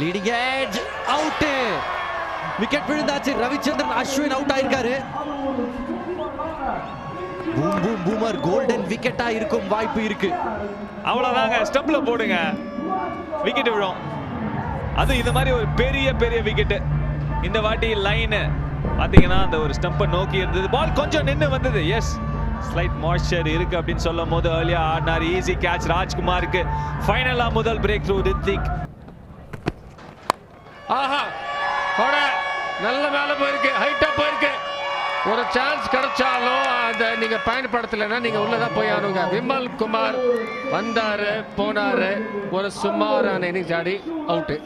Leading edge out wicket விழுந்தாச்சு Ravichandran Ashwin out ஆயிருக்காரு. Boom boom boomer golden விக்கெட்டா இருக்கும் வாய்ப்பு இருக்கு. அவ்வளவுதாங்க ஸ்டெப்ல போடுங்க. விக்கெட் விழும். அது இந்த மாதிரி ஒரு பெரிய பெரிய விக்கெட் இந்த வாட்டி லைன் பாத்தீங்கன்னா அந்த ஒரு ஸ்டம்பை நோக்கி இருந்தது. பால் கொஞ்சம் நின்னு வந்தது. எஸ் ஸ்லைட் மாய்ஸ்சர் இருக்கு அப்படின்னு சொல்லும் போது ஏர்லியா ஆடினார். ஈஸி கேட்ச் ராஜ்குமாருக்கு. ஃபைனலா முதல் பிரேக் த்ரூ ரித்திக். ஆஹா கொட. நல்ல மேலே போயிருக்கு. ஹைட்டாக போயிருக்கு. ஒரு சான்ஸ் கிடைச்சாலும் அதை நீங்க பயன்படுத்தலைன்னா நீங்க உள்ளதான் போய் ஆனுங்க விமல் குமார் வந்தாரு போனாரு. ஒரு சுமாரான இன்னிங்ஸ் ஆடி அவுட்டு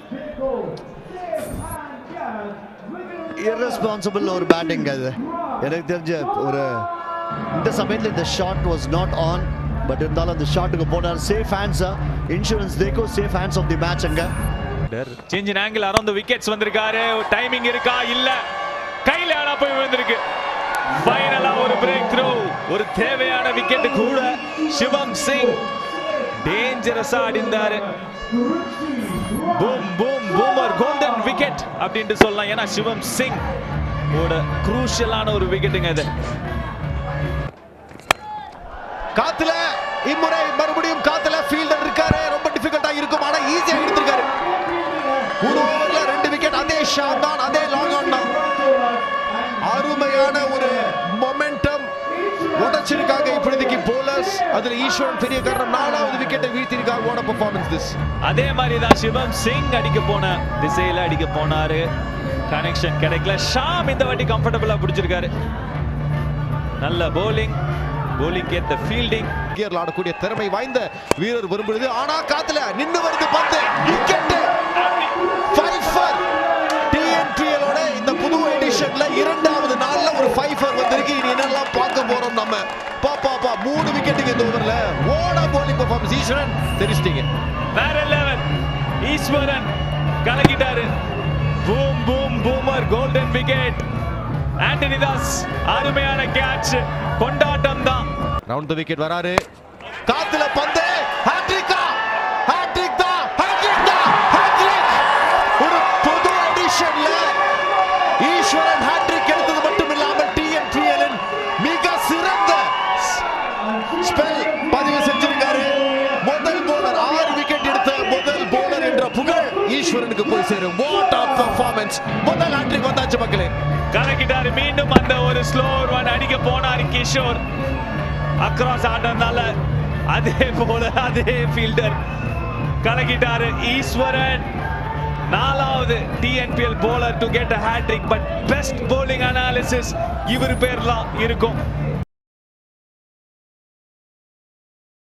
irresponsible ஒரு பேட்டிங் அது. எனக்கு தெரிஞ்ச ஒரு இந்த சமயத்தில் இந்த shot was not on but இருந்தாலும் அந்த ஷாட்டுக்கு போனார் சேஃப் ஹேண்ட்ஸா insurance தேக்கோ safe hands of the match அங்கே. Change in angle around wickets வந்திருக்காரு. டைமிங் இருக்கா? இல்ல. கையில ஆனா போய் விழுந்திருக்கு. ஃபைனலா ஒரு பிரேக் த்ரூ ஒரு தேவையான விக்கெட் கூட சிவம் சிங் டேஞ்சரஸா அடிந்தாரு. Boom boom boomer golden wicket அப்படின்ட்டு சொல்லலாம். ஏன்னா சிவம் சிங் ஓட குரூஷியலான ஒரு விக்கெட்டுங்க இது. காத்துல இம்முறை மறுபடியும் காத்துல ஃபீல்டர் இருக்காரு. ரொம்ப டிஃபிகல்ட்டா இருக்கும். ஆனா ஈஸி எடுத்திருக்காரு ஒரு ஓவர்ல ரெண்டு விக்கெட் அதே ஷாட் தான் அதே லாங் ஆன் தான். அருமையான ஒரு மொமெண்டம் உடைச்சிருக்காங்க இப்பொழுதைக்கு போலர்ஸ் அதுல ஈஸ்வரன் பெரிய காரணம். நாலாவது விக்கெட்டை வீழ்த்திருக்காங்க வாட் பெர்ஃபார்மன்ஸ் திஸ் அதே மாதிரி தான் சிவம் சிங் அடிக்க போன திசையில அடிக்க போனாரு. கனெக்ஷன் கிடைக்கல. ஷாம் இந்த வாட்டி கம்ஃபர்டபுளா பிடிச்சிருக்காரு. நல்ல போலிங் போலிங் ஏத்த ஃபீல்டிங் கியர்ல ஆடக்கூடிய திறமை வாய்ந்த வீரர் வரும்பொழுது ஆனா காத்துல நின்னு வருது பந்து. பெர்ஃபார்மன்ஸ் ஈஸ்வரன் தெரிச்சிட்டீங்க வேற level Eswaran கலக்கிட்டாரு. Boom boom boomer golden wicket Antony Dhas அருமையான கேட்ச் கொண்டாட்டம் தான் ரவுண்ட் த விக்கெட் வராரு. காத்துல பந்து. ஈஸ்வரனுக்கு போய் சேரும். வாட் ஆஃப் பெர்ஃபார்மன்ஸ் முதல் ஹாட்ரிக் வந்தாச்சு மக்களே. கலக்கிட்டாரு. மீண்டும் அந்த ஒரு ஸ்லோர் ஒன் அடிக்க போனாரு கிஷோர். அக்ராஸ் ஆடுறதுனால அதே போல அதே ஃபீல்டர் கலக்கிட்டாரு ஈஸ்வரன். நாலாவது TNPL bowler to get a hattrick but best bowling analysis இவர் பேர்லாம் இருக்கும்.